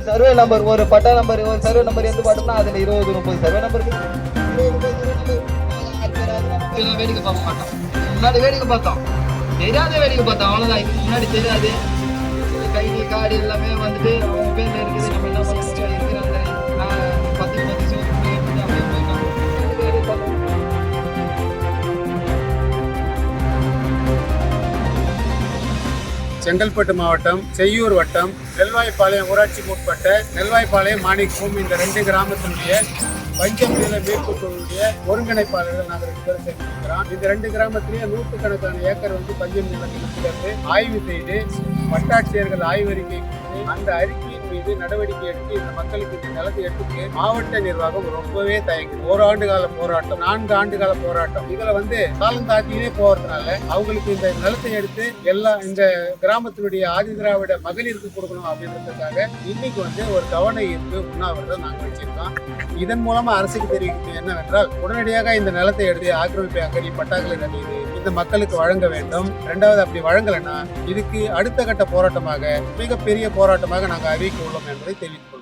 Survey number ஒரு patta number ஒரு survey number எந்த பாட்டோம்னா அதுல இருபது முப்பது சர்வே நம்பர் இருக்கு. வேடிக்கை பார்க்க மாட்டோம். முன்னாடி வேடிக்கை பார்த்தோம். தெரியாத வேடிக்கை பார்த்தோம். அவ்வளவுதான். இதுக்கு முன்னாடி தெரியாது. கை காடு எல்லாமே வந்துட்டு அவங்க பேர் செங்கல்பட்டு மாவட்டம் செய்யூர் வட்டம் நெல்வாய்ப்பாளையம் ஊராட்சிக்கு உட்பட்ட நெல்வாய்ப்பாளையம் மாணிக்கம் இந்த ரெண்டு கிராமத்தினுடைய பஞ்சமீன மீட்பு குழுவுடைய ஒருங்கிணைப்பாளர்கள் நாங்கள் ரெண்டு பேரும் சேர்ந்திருக்கிறோம். இந்த ரெண்டு கிராமத்திலேயே நூற்றுக்கணக்கான ஏக்கர் வந்து பஞ்சம் நிலத்திலிருந்து ஆய்வு செய்து வட்டாட்சியர்கள் ஆய்வறிக்கை அந்த அறிக்கை மீது நடவடிக்கை எடுத்து இந்த மக்களுக்கு இந்த நிலத்தை எடுத்து மாவட்ட நிர்வாகம் ரொம்பவே தயங்குது ஓராண்டு கால போராட்டம் நான்கு ஆண்டு கால போராட்டம். இதுல வந்து காலம் தாத்தியே போறதுனால அவங்களுக்கு இந்த நிலத்தை எடுத்து எல்லா இந்த கிராமத்தினுடைய ஆதி திராவிட மகளிருக்கு கொடுக்கணும் அப்படின்றதுக்காக இன்னைக்கு வந்து ஒரு கவன ஈர்ப்பு உண்ணாவிரதம் நாங்கள் வச்சிருக்கோம். இதன் மூலமா அரசுக்கு தெரிவிக்கிறது என்னவென்றால் உடனடியாக இந்த நிலத்தை எடுத்து ஆக்கிரமிப்பு அக்கறி பட்டாக்களை நடிகை இந்த மக்களுக்கு வழங்க வேண்டும். ரெண்டாவது அப்படி வழங்கலைன்னா இதுக்கு அடுத்த கட்ட போராட்டமாக மிகப்பெரிய போராட்டமாக நாங்கள் அறிவிக்கிறோம் lo menos, ¿no?